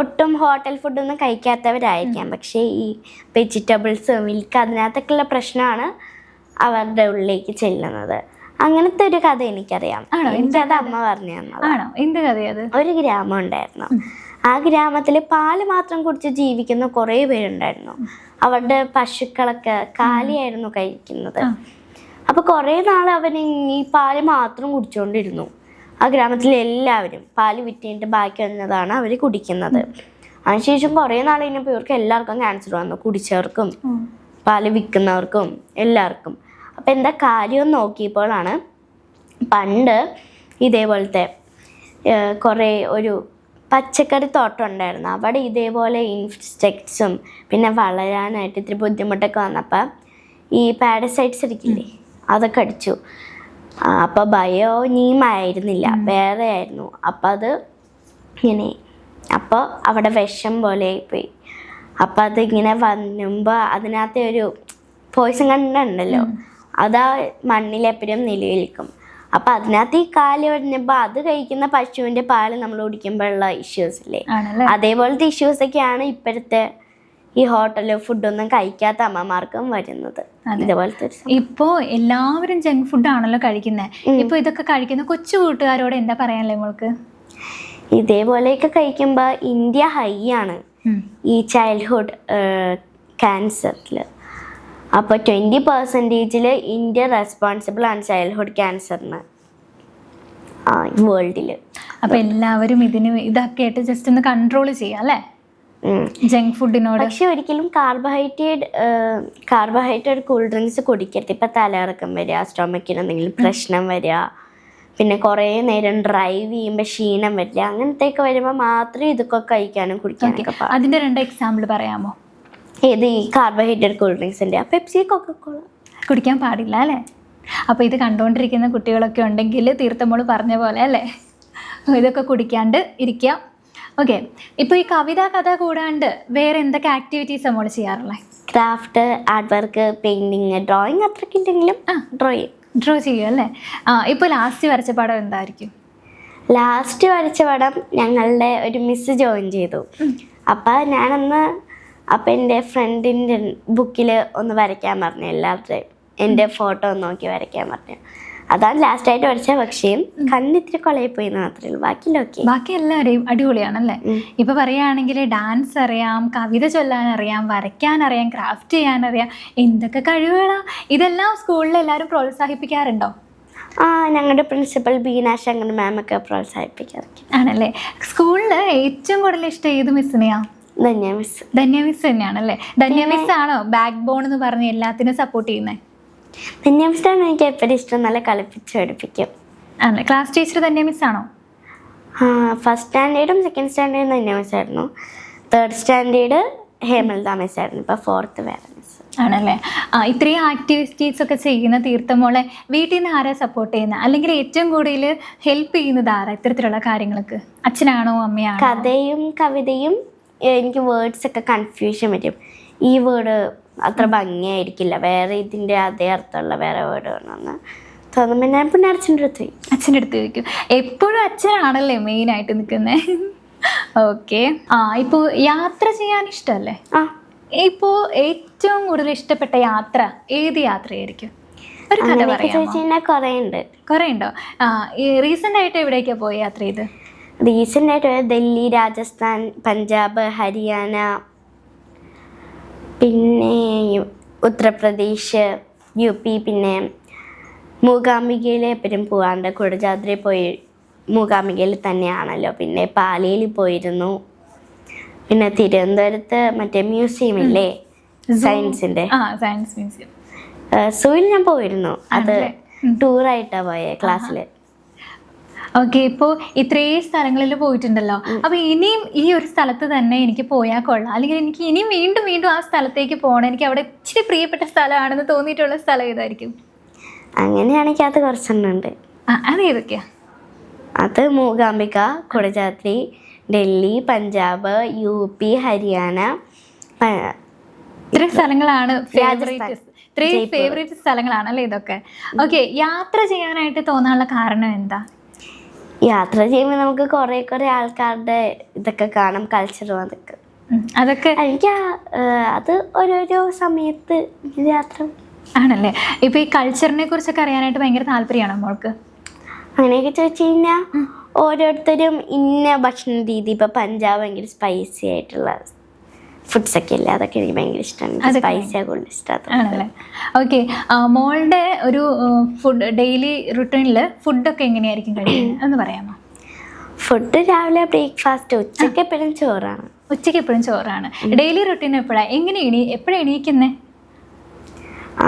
ഒട്ടും ഹോട്ടൽ ഫുഡൊന്നും കഴിക്കാത്തവരായിരിക്കാം. പക്ഷേ ഈ വെജിറ്റബിൾസ് മിൽക്ക് അതിനകത്തൊക്കെയുള്ള പ്രശ്നമാണ് അവരുടെ ഉള്ളിലേക്ക് ചെല്ലുന്നത്. അങ്ങനത്തെ ഒരു കഥ എനിക്കറിയാം. എന്റെ എനിക്കത് അമ്മ പറഞ്ഞു തന്നത്. ആണോ? എന്ത് കഥയത്? ഒരു ഗ്രാമം ഉണ്ടായിരുന്നു. ആ ഗ്രാമത്തിൽ പാൽ മാത്രം കുടിച്ച് ജീവിക്കുന്ന കുറേ പേരുണ്ടായിരുന്നു. അവരുടെ പശുക്കളൊക്കെ കാലിയായിരുന്നു കഴിക്കുന്നത്. അപ്പൊ കുറേ നാൾ അവൻ ഈ പാൽ മാത്രം കുടിച്ചുകൊണ്ടിരുന്നു ആ ഗ്രാമത്തിലെ എല്ലാവരും പാൽ വിറ്റിട്ട് ബാക്കി വന്നതാണ് അവർ കുടിക്കുന്നത്. അതിനുശേഷം കുറേ നാൾ കഴിഞ്ഞപ്പോൾ ഇവർക്ക് എല്ലാവർക്കും ക്യാൻസർ വന്നു. കുടിച്ചവർക്കും പാൽ വിൽക്കുന്നവർക്കും എല്ലാവർക്കും. അപ്പം എന്താ കാര്യം നോക്കിയപ്പോഴാണ് പണ്ട് ഇതേപോലത്തെ കുറേ ഒരു പച്ചക്കറി തോട്ടം ഉണ്ടായിരുന്നു. അവിടെ ഇതേപോലെ ഇൻസെക്ട്സും പിന്നെ വളരാനായിട്ട് ഇത്തിരി ബുദ്ധിമുട്ടൊക്കെ വന്നപ്പോൾ ഈ പാരസൈറ്റ്സ് ഇരിക്കില്ലേ അതൊക്കെ അടിച്ചു. അപ്പോൾ ബയോ നീമായിരുന്നില്ല വേറെ ആയിരുന്നു. അപ്പം അത് ഇങ്ങനെ അപ്പോൾ അവിടെ വിഷം പോലെ പോയി അപ്പോൾ അതിങ്ങനെ വന്നുമ്പോൾ അതിനകത്തെ ഒരു പോയിസൺ കണ്ടുണ്ടല്ലോ അതാ മണ്ണിലെപ്പോഴും നിലനിൽക്കും. അപ്പം അതിനകത്ത് ഈ കാൽ വരുന്നപ്പോൾ അത് കഴിക്കുന്ന പശുവിന്റെ പാൽ നമ്മൾ കുടിക്കുമ്പോഴുള്ള ഇഷ്യൂസ് ഇല്ലേ? അതേപോലത്തെ ഇഷ്യൂസ് ഒക്കെയാണ് ഇപ്പോഴത്തെ ഈ ഹോട്ടലിൽ ഫുഡൊന്നും കഴിക്കാത്ത അമ്മമാർക്കും വരുന്നത്. ഇതേപോലത്തെ ഇപ്പോ എല്ലാവരും ജങ്ക് ഫുഡ് ആണല്ലോ കഴിക്കുന്നത് ഇപ്പൊ ഇതൊക്കെ കഴിക്കുന്ന കൊച്ചു കൂട്ടുകാരോട് എന്താ പറയാനല്ലേ നിങ്ങൾക്ക് ഇതേപോലെയൊക്കെ കഴിക്കുമ്പോൾ ഇന്ത്യ ഹൈ ആണ്. ഈ ചൈൽഡ്ഹുഡ് ക്യാൻസറിൽ അപ്പോൾ ട്വന്റി പെർസെന്റേജിൽ ഇന്ത്യ റെസ്പോൺസിബിൾ ആണ് ചൈൽഡ്ഹുഡ് ക്യാൻസറിന് വേൾഡിൽ അപ്പോൾ എല്ലാവരും ഇതിന് ഇതൊക്കെ ആയിട്ട് ജസ്റ്റ് ഒന്ന് കൺട്രോൾ ചെയ്യാം അല്ലേ? ജങ്ക് ഫുഡിനോട് പക്ഷെ ഒരിക്കലും കാർബോഹൈഡ്രേറ്റ് കാർബോഹൈഡ്രേറ്റ് കൂൾ ഡ്രിങ്ക്സ് കുടിക്കരുത്. ഇപ്പം തലയിറക്കം വരിക സ്റ്റൊമക്കിന് എന്തെങ്കിലും പ്രശ്നം വരിക പിന്നെ കുറേ നേരം ഡ്രൈവ് ചെയ്യുമ്പോൾ ക്ഷീണം വരില്ല. അങ്ങനത്തെയൊക്കെ വരുമ്പോൾ മാത്രമേ ഇതൊക്കെ കഴിക്കാനും കുടിക്കാനൊക്കെ അതിന്റെ രണ്ട് എക്സാമ്പിൾ പറയാമോ? ഏത് ഈ കാർബോഹൈഡ്രേറ്റ് കൂൾ ഡ്രിങ്ക്സിന്റെ പെപ്സി കൊക്കക്കോള കുടിക്കാൻ പാടില്ല അല്ലേ? അപ്പോൾ ഇത് കണ്ടുകൊണ്ടിരിക്കുന്ന കുട്ടികളൊക്കെ ഉണ്ടെങ്കിൽ തീർത്ഥമോൾ പറഞ്ഞ പോലെ അല്ലേ? ഇതൊക്കെ കുടിക്കാണ്ട് ഇരിക്കുക ഓക്കെ ഇപ്പോൾ ഈ കവിതാ കഥ കൂടാണ്ട് വേറെ എന്തൊക്കെ ആക്ടിവിറ്റീസ് നമ്മൾ ചെയ്യാറുള്ളത് craft art work painting drawing അത്രയ്ക്ക് ഉണ്ടെങ്കിലും ആ. ഡ്രോ ചെയ്യും. ഡ്രോ ചെയ്യുക അല്ലേ? ആ ഇപ്പോൾ ലാസ്റ്റ് വരച്ച പടം എന്തായിരിക്കും? ലാസ്റ്റ് വരച്ച പടം ഞങ്ങളുടെ ഒരു മിസ് ജോയിൻ ചെയ്തു. അപ്പം ഞാനന്ന് അപ്പം എന്റെ ഫ്രണ്ടിന്റെ ബുക്കിൽ ഒന്ന് വരയ്ക്കാൻ പറഞ്ഞു എല്ലാവരുടെയും എന്റെ ഫോട്ടോ ഒന്ന് നോക്കി വരയ്ക്കാൻ പറഞ്ഞു. അതാണ് ലാസ്റ്റായിട്ട് വരച്ച പക്ഷേ കണ്ണിത്തിരി കൊളയിൽ പോയി മാത്രമേ ഉള്ളൂ. ബാക്കിയെല്ലാം ഓക്കെ ബാക്കി എല്ലാവരെയും അടിപൊളിയാണല്ലേ? ഇപ്പൊ പറയുകയാണെങ്കിൽ ഡാൻസ് അറിയാം കവിത ചൊല്ലാൻ അറിയാം വരയ്ക്കാൻ അറിയാം ക്രാഫ്റ്റ് ചെയ്യാൻ അറിയാം എന്തൊക്കെ കഴിവുകളാ? ഇതെല്ലാം സ്കൂളിൽ എല്ലാവരും പ്രോത്സാഹിപ്പിക്കാറുണ്ടോ? ആ ഞങ്ങളുടെ പ്രിൻസിപ്പൽ ബീന ശങ്കർ മാമൊക്കെ പ്രോത്സാഹിപ്പിക്കാറൊക്കെ ആണല്ലേ? സ്കൂളിൽ ഏറ്റവും കൂടുതൽ ഇഷ്ടം ഏത് മിസ്സിനെയാ ധന്യ മിസ് ധന്യ മിസ് തന്നെയാണല്ലേ? ധന്യ മിസ് ആണോ ബാക്ക് ബോൺ എന്ന് പറഞ്ഞ് എല്ലാത്തിനും സപ്പോർട്ട് ചെയ്യുന്നത് ധന്യ മിസ്സാണ് എനിക്ക് എപ്പോഴും ഇഷ്ടം നല്ല കളിപ്പിച്ച് പഠിപ്പിക്കും. ആണല്ലേ? ക്ലാസ് ടീച്ചർ ധന്യ മിസ് ആണോ ഫസ്റ്റ് സ്റ്റാൻഡേർഡും സെക്കൻഡ് സ്റ്റാൻഡേർഡും ധന്യ മിസ്സായിരുന്നു തേർഡ് സ്റ്റാൻഡേർഡ് ഹേമലത മിസ്സായിരുന്നു ഇപ്പോൾ ഫോർത്ത് വേറെ മിസ് ആണല്ലേ? ഇത്രയും ആക്ടിവിറ്റീസ് ഒക്കെ ചെയ്യുന്ന തീർത്ഥമോളെ വീട്ടിൽ നിന്ന് ആരാ സപ്പോർട്ട് ചെയ്യുന്ന? അല്ലെങ്കിൽ ഏറ്റവും കൂടുതൽ ഹെൽപ്പ് ചെയ്യുന്നത് ആരാ ഇത്തരത്തിലുള്ള കാര്യങ്ങൾക്ക്? അച്ഛനാണോ അമ്മയാണോ? കഥയും കവിതയും എനിക്ക് വേർഡ്സ് ഒക്കെ കൺഫ്യൂഷൻ വരും. ഈ വേർഡ് അത്ര ഭംഗിയായിരിക്കില്ല. വേറെ ഇതിന്റെ അതേ അർത്ഥമുള്ള വേറെ വേർഡ് വേണമെന്ന് തോന്നുമ്പോൾ ഞാൻ പിന്നെ അച്ഛന്റെ അടുത്ത് പോയി അച്ഛന്റെ അടുത്ത് ചോദിക്കും. എപ്പോഴും അച്ഛനാണല്ലേ മെയിനായിട്ട് നിൽക്കുന്നത് ഓക്കെ ആ ഇപ്പോൾ യാത്ര ചെയ്യാൻ ഇഷ്ടമല്ലേ ആ. ഇപ്പോൾ ഏറ്റവും കൂടുതൽ ഇഷ്ടപ്പെട്ട യാത്ര ഏത് യാത്രയായിരിക്കും? ഒരു കഥ പറയാം പറയാമോ? ചോദിച്ചു കഴിഞ്ഞാൽ കുറേ ഉണ്ട് കുറേ ഉണ്ടോ ഈ റീസെന്റ് ആയിട്ട് എവിടേക്കാണ് പോയി യാത്ര ചെയ്ത് റീസെന്റ് ആയിട്ട് പോയത് ഡൽഹി രാജസ്ഥാൻ പഞ്ചാബ് ഹരിയാന പിന്നെ ഉത്തർപ്രദേശ് യു പി പിന്നെ മൂകാംബികയിൽ എപ്പോഴും പോകാണ്ട് കുടജാദ്രി പോയി മൂകാംബികയിൽ തന്നെയാണല്ലോ. പിന്നെ പാലയിൽ പോയിരുന്നു. പിന്നെ തിരുവനന്തപുരത്ത് മറ്റേ മ്യൂസിയം ഇല്ലേ? സയൻസിന്റെ ആ സയൻസ് മ്യൂസിയം. സൂയിൽ ഞാൻ പോയിരുന്നു. അത്. ടൂറായിട്ടാണ് പോയത് ക്ലാസ്സിൽ ഓക്കെ ഇപ്പോൾ ഇത്രയും സ്ഥലങ്ങളിൽ പോയിട്ടുണ്ടല്ലോ. അപ്പൊ ഇനിയും ഈ ഒരു സ്ഥലത്ത് തന്നെ എനിക്ക് പോയാൽ കൊള്ളാം. അല്ലെങ്കിൽ എനിക്ക് ഇനിയും വീണ്ടും വീണ്ടും ആ സ്ഥലത്തേക്ക് പോകണം. എനിക്ക് അവിടെ ഇച്ചിരി പ്രിയപ്പെട്ട സ്ഥലമാണെന്ന് തോന്നിയിട്ടുള്ള സ്ഥലം ഏതായിരിക്കും? അങ്ങനെയാണെങ്കിൽ അത് കുറച്ചെണ്ണം ഉണ്ട് ആ അത് ഏതൊക്കെയാ? അത് മൂകാംബിക കുടജാത്രി ഡൽഹി പഞ്ചാബ് യു പി ഹരിയാന ഇത്രയും സ്ഥലങ്ങളാണ് ഇത്രയും ഫേവറേറ്റ് സ്ഥലങ്ങളാണ് അല്ലേ ഇതൊക്കെ? ഓക്കെ യാത്ര ചെയ്യാനായിട്ട് തോന്നാനുള്ള കാരണം എന്താ? യാത്ര ചെയ്യുമ്പോൾ നമുക്ക് കുറെ കുറെ ആൾക്കാരുടെ ഇതൊക്കെ കാണാം കൾച്ചറും അതൊക്കെ. അതൊക്കെ എനിക്ക് അത് ഓരോരോ സമയത്ത് യാത്ര ആണല്ലേ? ഇപ്പൊ ഈ കൾച്ചറിനെ കുറിച്ചൊക്കെ അറിയാനായിട്ട് ഭയങ്കര താല്പര്യമാണോ മോൾക്ക്? അങ്ങനെയൊക്കെ ചോദിച്ചു കഴിഞ്ഞാൽ ഓരോരുത്തരും ഇന്ന ഭക്ഷണ രീതി ഇപ്പൊ പഞ്ചാബ് ഭയങ്കര സ്പൈസി ആയിട്ടുള്ള ഫുഡ്സ് ഒക്കെ അല്ലേ അതൊക്കെ എനിക്ക് ഭയങ്കര ഇഷ്ടമാണ് സ്പൈസി ആ കൂടുതൽ ഇഷ്ടം ഓക്കെ മോളുടെ ഒരു ഫുഡ് ഡെയിലി റുട്ടീനിൽ ഫുഡൊക്കെ എങ്ങനെയായിരിക്കും കഴിക്കുന്നത് എന്ന് പറയാമോ? ഫുഡ് രാവിലെ ബ്രേക്ക്ഫാസ്റ്റ് ഉച്ചയ്ക്ക് എപ്പോഴും ചോറാണ്. ഉച്ചയ്ക്ക് എപ്പോഴും ചോറാണ്. ഡെയിലി റുട്ടീൻ എപ്പോഴാണ് എങ്ങനെ എണീ എപ്പോഴാണ് എണീക്കുന്നേ?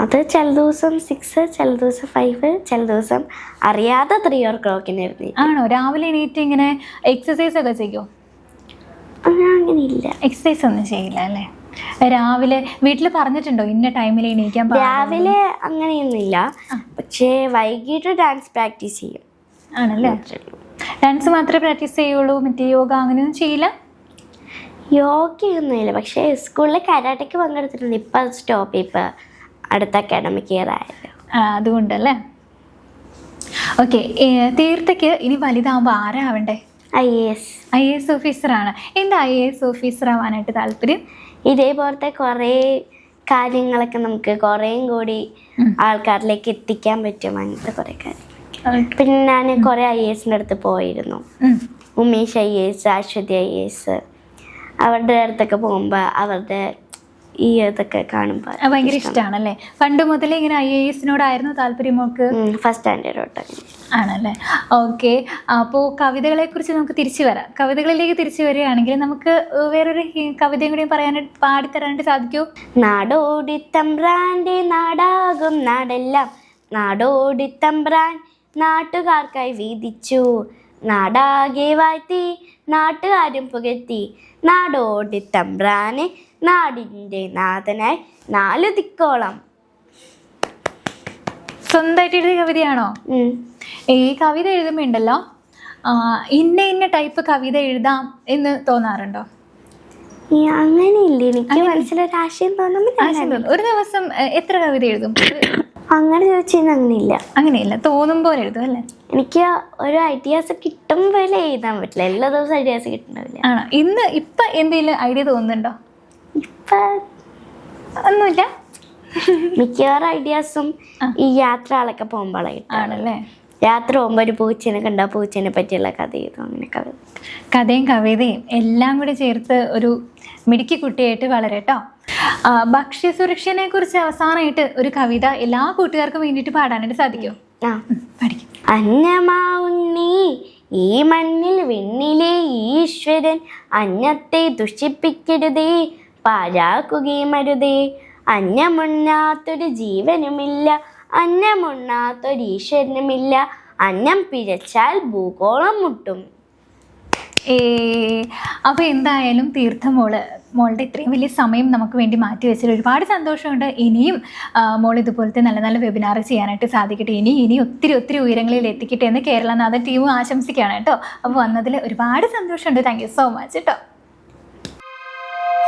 അത് ചില ദിവസം സിക്സ് ചില ദിവസം ഫൈവ് ചില ദിവസം അറിയാതെ ത്രീ ഓർ ക്ലോക്കിന് ആണോ? രാവിലെ എണീറ്റ് ഇങ്ങനെ എക്സസൈസ് ഒക്കെ ചെയ്യുമോ അങ്ങനെ ഇല്ല എക്സസൈസ് ഒന്നും ചെയ്യില്ല അല്ലേ? രാവിലെ വീട്ടിൽ പറഞ്ഞിട്ടുണ്ടോ ഇന്ന ടൈമിൽ എണീക്കാൻ രാവിലെ അങ്ങനെയൊന്നുമില്ല. പക്ഷേ വൈകിട്ട് ഡാൻസ് പ്രാക്ടീസ് ചെയ്യും. ആണല്ലേ? ഡാൻസ് മാത്രമേ പ്രാക്ടീസ് ചെയ്യുള്ളൂ? മറ്റേ യോഗ അങ്ങനെയൊന്നും ചെയ്യില്ല? യോഗയൊന്നുമില്ല പക്ഷേ സ്കൂളിൽ കരാട്ടയ്ക്ക് പങ്കെടുത്തിട്ടുണ്ട്. ഇപ്പം സ്റ്റോപ്പ് ഇപ്പം അടുത്ത അക്കാഡമിക് ഇയർ ആയാലും അതുകൊണ്ടല്ലേ? ഓക്കെ തീർത്ഥയ്ക്ക് ഇനി വലുതാകുമ്പോൾ ആരാവണ്ടേ I S. I A S ഓഫീസറാണ്. എന്താ ഐ എ എസ് ഓഫീസർ ആവാനായിട്ട് താല്പര്യം? ഇതേപോലത്തെ കുറേ കാര്യങ്ങളൊക്കെ നമുക്ക് കുറേയും കൂടി. ആൾക്കാരിലേക്ക് എത്തിക്കാൻ പറ്റും അങ്ങനത്തെ കുറേ കാര്യം പിന്നെ ഞാൻ കുറേ ഐ എസിന്റെ അടുത്ത് പോയിരുന്നു. Umesh I S Aswathy I S. അവരുടെ അടുത്തൊക്കെ പോകുമ്പോൾ അവരുടെ ഈ ഇതൊക്കെ കാണുമ്പോൾ ഭയങ്കര ഇഷ്ടമാണല്ലേ പണ്ട് മുതലേ ഇങ്ങനെ ഐ എ എസിനോടായിരുന്നു താല്പര്യം ഫസ്റ്റ് സ്റ്റാൻഡേർഡ് തൊട്ട്. ആണല്ലേ? ഓക്കെ. അപ്പോൾ കവിതകളെ കുറിച്ച് നമുക്ക് തിരിച്ചു വരാം. കവിതകളിലേക്ക് തിരിച്ചു വരികയാണെങ്കിൽ നമുക്ക് വേറൊരു കവിതയും കൂടി പറയാനായിട്ട് പാടിത്തരാനായിട്ട് സാധിക്കൂ? നാടോടി തമ്പ്രാന്റെ നാടാകും നാടെല്ലാം. നാടോടിത്തമ്പ്രാൻ നാട്ടുകാർക്കായി വീതിച്ചു. നാടാകെ വാഴ്ത്തി നാട്ടുകാരും പുകഴ്ത്തി. നാടോടിത്തമ്പ്രാനെ നാടിന്റെ നാഥനായി നാല് ദിക്കോളം. സ്വന്തമായിട്ട് എഴുതിയ കവിതയാണോ? ഈ കവിത എഴുതുമ്പോൾ ഉണ്ടല്ലോ ഇന്ന ഇന്ന ടൈപ്പ് കവിത എഴുതാം എന്ന് തോന്നാറുണ്ടോ? അങ്ങനെയില്ല. എനിക്ക് മനസ്സിലൊരു ആശയം തോന്നുമ്പോൾ. ഒരു ദിവസം എത്ര കവിത എഴുതും? അങ്ങനെ ചോദിച്ചാൽ അങ്ങനെയില്ല. അങ്ങനെയില്ല. തോന്നും പോലെ എഴുതും അല്ലേ? എനിക്ക് ഒരു ഐഡിയാസ് കിട്ടും പോലെ എഴുതാൻ പറ്റില്ല. എല്ലാ ദിവസവും ഐഡിയാസ് കിട്ടുന്നില്ല ആണോ? ഇന്ന് ഇപ്പൊ എന്തെങ്കിലും ഐഡിയ തോന്നുന്നുണ്ടോ? ഇപ്പം ഒന്നുമില്ല മിക്കവാറും ഐഡിയാസും ഈ യാത്രകളൊക്കെ പോകുമ്പോഴാണ് ആണല്ലേ? യാത്ര പോകുമ്പോൾ ഒരു പൂച്ചേനെ കണ്ട പൂച്ചേനെ പറ്റിയുള്ള കഥയും അങ്ങനെ കഥ. കഥയും കവിതയും എല്ലാം കൂടി ചേർത്ത് ഒരു മിടുക്കി കുട്ടിയായിട്ട് വളരട്ടോ. ഭക്ഷ്യസുരക്ഷനെ കുറിച്ച് അവസാനമായിട്ട് ഒരു കവിത എല്ലാ കൂട്ടുകാർക്കും വേണ്ടിയിട്ട് പാടാനായിട്ട് സാധിക്കും. അന്നമാവുണ്ണി ഈ മണ്ണിൽ വിണ്ണിലെ ഈശ്വരൻ അന്നത്തെ ദുഷിപ്പിക്കരുതേ. പാഴാക്കുകയും അരുതേ അന്നമുണ്ണാത്തൊരു ജീവനുമില്ല അന്നമുണ്ണാത്തൊരു ഈശ്വരനുമില്ല അന്നം പിഴച്ചാൽ ഭൂഗോളം മുട്ടും. ഏ അപ്പോൾ എന്തായാലും തീർത്ഥമോൾ മോളുടെ ഇത്രയും വലിയ സമയം നമുക്ക് വേണ്ടി മാറ്റി വെച്ചതിൽ ഒരുപാട് സന്തോഷമുണ്ട്. ഇനിയും മോൾ ഇതുപോലത്തെ നല്ല നല്ല വെബിനാർ ചെയ്യാനായിട്ട് സാധിക്കട്ടെ. ഇനി ഇനി ഒത്തിരി ഒത്തിരി ഉയരങ്ങളിൽ എത്തിക്കട്ടെ എന്ന് കേരളനാഥൻ ടീമും ആശംസിക്കുകയാണ് കേട്ടോ. അപ്പോൾ വന്നതിൽ ഒരുപാട് സന്തോഷമുണ്ട്. താങ്ക് യു സോ മച്ച് കേട്ടോ